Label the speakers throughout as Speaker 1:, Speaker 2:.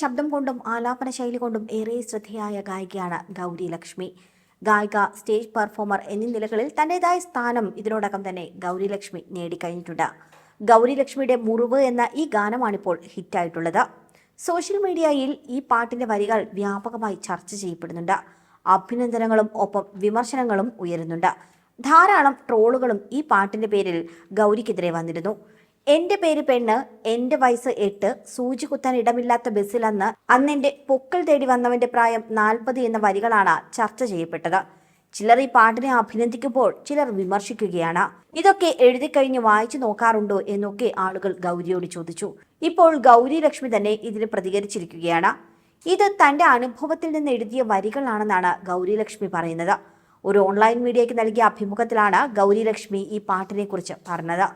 Speaker 1: ശബ്ദം കൊണ്ടും ആലാപന ശൈലി കൊണ്ടും ഏറെ ശ്രദ്ധയായ ഗായികയാണ് ഗൗരി ലക്ഷ്മി. ഗായിക സ്റ്റേജ് പെർഫോമർ എന്നീ നിലകളിൽ തന്റേതായ സ്ഥാനം ഇതിനോടകം തന്നെ ഗൗരി ലക്ഷ്മി നേടിക്കഴിഞ്ഞിട്ടുണ്ട്. ഗൗരി ലക്ഷ്മിയുടെ മുറിവ് എന്ന ഈ ഗാനമാണിപ്പോൾ ഹിറ്റായിട്ടുള്ളത്. സോഷ്യൽ മീഡിയയിൽ ഈ പാട്ടിന്റെ വരികൾ വ്യാപകമായി ചർച്ച ചെയ്യപ്പെടുന്നുണ്ട്. അഭിനന്ദനങ്ങളും ഒപ്പം വിമർശനങ്ങളും ഉയരുന്നുണ്ട്. ധാരാളം ട്രോളുകളും ഈ പാട്ടിന്റെ പേരിൽ ഗൗരിക്കെതിരെ വന്നിരുന്നു. എന്റെ പേര് പെണ്ണ് എന്റെ വയസ്സ് എട്ട് സൂചി കുത്താൻ ഇടമില്ലാത്ത ബസ്സിൽ അന്ന് എന്റെ പൊക്കൾ തേടി വന്നവന്റെ പ്രായം നാൽപ്പത് എന്ന വരികളാണ് ചർച്ച ചെയ്യപ്പെട്ടത്. ചിലർ ഈ പാട്ടിനെ അഭിനന്ദിക്കുമ്പോൾ ചിലർ വിമർശിക്കുകയാണ്. ഇതൊക്കെ എഴുതി കഴിഞ്ഞ് വായിച്ചു നോക്കാറുണ്ടോ എന്നൊക്കെ ആളുകൾ ഗൗരിയോട് ചോദിച്ചു. ഇപ്പോൾ ഗൗരി ലക്ഷ്മി തന്നെ ഇതിന് പ്രതികരിച്ചിരിക്കുകയാണ്. ഇത് തന്റെ അനുഭവത്തിൽ നിന്ന് എഴുതിയ വരികളാണെന്നാണ് ഗൗരി ലക്ഷ്മി പറയുന്നത്. ഒരു ഓൺലൈൻ മീഡിയയ്ക്ക് നൽകിയ അഭിമുഖത്തിലാണ് ഗൗരി ലക്ഷ്മി ഈ പാട്ടിനെ കുറിച്ച് പറഞ്ഞത്.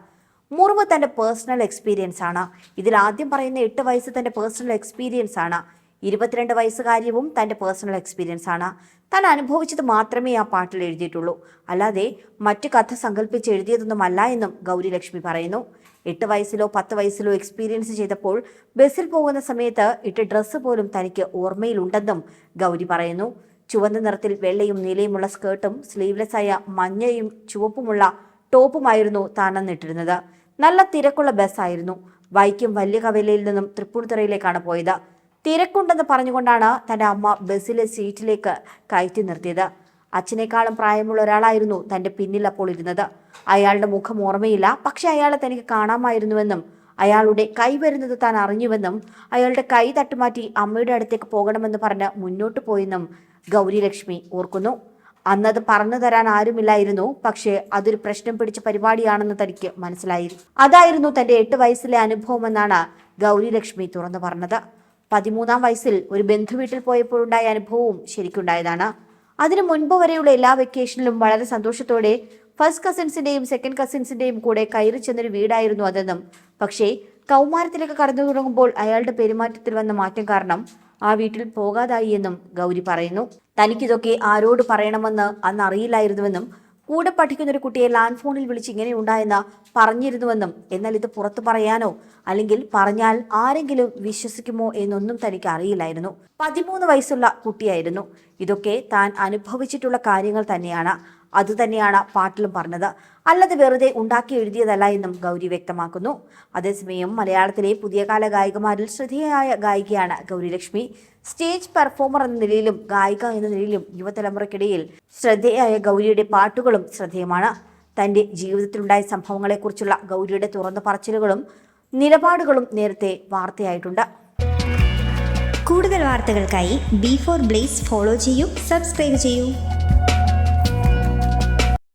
Speaker 1: മുറിവ് തന്റെ പേഴ്സണൽ എക്സ്പീരിയൻസ് ആണ്. ഇതിൽ ആദ്യം പറയുന്ന എട്ട് വയസ്സ് തന്റെ പേഴ്സണൽ എക്സ്പീരിയൻസ് ആണ്. ഇരുപത്തിരണ്ട് വയസ്സുകാര്യവും തന്റെ പേഴ്സണൽ എക്സ്പീരിയൻസ് ആണ്. താൻ അനുഭവിച്ചത് മാത്രമേ ആ പാട്ടിൽ എഴുതിയിട്ടുള്ളൂ. അല്ലാതെ മറ്റു കഥ സങ്കല്പിച്ച് എഴുതിയതൊന്നുമല്ല എന്നും ഗൗരി ലക്ഷ്മി പറയുന്നു. എട്ട് വയസ്സിലോ പത്ത് വയസ്സിലോ എക്സ്പീരിയൻസ് ചെയ്തപ്പോൾ ബസ്സിൽ പോകുന്ന സമയത്ത് ഇട്ട ഡ്രസ്സ് പോലും തനിക്ക് ഓർമ്മയിലുണ്ടെന്നും ഗൗരി പറയുന്നു. ചുവന്ന നിറത്തിൽ വെള്ളയും നീലയുമുള്ള സ്കേർട്ടും സ്ലീവ്ലെസ്സായ മഞ്ഞയും ചുവപ്പുമുള്ള ടോപ്പുമായിരുന്നു താനെന്നിട്ടിരുന്നത് നല്ല തിരക്കുള്ള ബസ്സായിരുന്നു വൈക്കം വലിയ കവലയിൽ നിന്നും തൃപ്പൂണിത്തുറയിലേക്കാണ് പോയത്. തിരക്കുണ്ടെന്ന് പറഞ്ഞുകൊണ്ടാണ് തന്റെ അമ്മ ബസ്സിലെ സീറ്റിലേക്ക് കയറ്റി നിർത്തിയത്. അച്ഛനേക്കാളും പ്രായമുള്ള ഒരാളായിരുന്നു തന്റെ പിന്നിൽ അപ്പോൾ ഇരുന്നത്. അയാളുടെ മുഖം ഓർമ്മയില്ല. പക്ഷെ അയാളെ തനിക്ക് കാണാമായിരുന്നുവെന്നും അയാളുടെ കൈ വരുന്നത് താൻ അറിഞ്ഞുവെന്നും അയാളുടെ കൈ തട്ടുമാറ്റി അമ്മയുടെ അടുത്തേക്ക് പോകണമെന്ന് പറഞ്ഞ് മുന്നോട്ട് പോയെന്നും ഗൗരി ലക്ഷ്മി ഓർക്കുന്നു. അന്നത് പറഞ്ഞു തരാൻ ആരുമില്ലായിരുന്നു. പക്ഷേ അതൊരു പ്രശ്നം പിടിച്ച പരിപാടിയാണെന്ന് തനിക്ക് മനസ്സിലായി അതായിരുന്നു തന്റെ എട്ട് വയസ്സിലെ അനുഭവമെന്നാണ് ഗൗരി ലക്ഷ്മി തുറന്നു പറഞ്ഞത്. പതിമൂന്നാം വയസ്സിൽ ഒരു ബന്ധു ബന്ധുവീട്ടിൽ പോയപ്പോഴുണ്ടായ അനുഭവവും ശരിക്കുണ്ടായതാണ്. അതിനു മുൻപ് വരെയുള്ള എല്ലാ വെക്കേഷനിലും വളരെ സന്തോഷത്തോടെ ഫസ്റ്റ് കസിൻസിന്റെയും സെക്കൻഡ് കസിൻസിന്റെയും കൂടെ കയറി ചെന്നൊരു വീടായിരുന്നു അതെന്നും. പക്ഷേ കൗമാരത്തിലേക്ക് കടന്നു തുടങ്ങുമ്പോൾ അയാളുടെ പെരുമാറ്റത്തിൽ വന്ന മാറ്റം കാരണം ആ വീട്ടിൽ പോകാതായി എന്നും ഗൗരി പറയുന്നു. തനിക്കിതൊക്കെ ആരോട് പറയണമെന്ന് അന്ന് അറിയില്ലായിരുന്നുവെന്നും കൂടെ പഠിക്കുന്ന ഒരു കുട്ടിയെ ലാൻഡ് ഫോണിൽ വിളിച്ച് ഇങ്ങനെ ഉണ്ടായെന്ന് പറഞ്ഞിരുന്നുവെന്നും എന്നാൽ ഇത് പുറത്തു പറയാനോ അല്ലെങ്കിൽ പറഞ്ഞാൽ ആരെങ്കിലും വിശ്വസിക്കുമോ എന്നൊന്നും തനിക്ക് അറിയില്ലായിരുന്നു. പതിമൂന്ന് വയസ്സുള്ള കുട്ടിയായിരുന്നു. ഇതൊക്കെ താൻ അനുഭവിച്ചിട്ടുള്ള കാര്യങ്ങൾ തന്നെയാണ്. അതുതന്നെയാണ് പാട്ടിലും പറഞ്ഞത്. അല്ലാതെ വെറുതെ ഉണ്ടാക്കി എഴുതിയതല്ല എന്നും ഗൗരി വ്യക്തമാക്കുന്നു. അതേസമയം മലയാളത്തിലെ പുതിയ കാല ഗായികമാരിൽ ശ്രദ്ധേയായ ഗായികയാണ് ഗൗരി ലക്ഷ്മി സ്റ്റേജ് പെർഫോമർ എന്ന നിലയിലും ഗായിക എന്ന നിലയിലും യുവതലമുറയ്ക്കിടയിൽ ശ്രദ്ധേയായ ഗൗരിയുടെ പാട്ടുകളും ശ്രദ്ധേയമാണ്. തന്റെ ജീവിതത്തിലുണ്ടായ സംഭവങ്ങളെക്കുറിച്ചുള്ള ഗൗരിയുടെ തുറന്ന പറച്ചിലുകളും നിലപാടുകളും നേരത്തെ വാർത്തയായിട്ടുണ്ട്.
Speaker 2: കൂടുതൽ വാർത്തകൾക്കായി ബി ഫോർ ബ്ലേസ് ഫോളോ ചെയ്യൂ സബ്സ്ക്രൈബ് ചെയ്യൂ.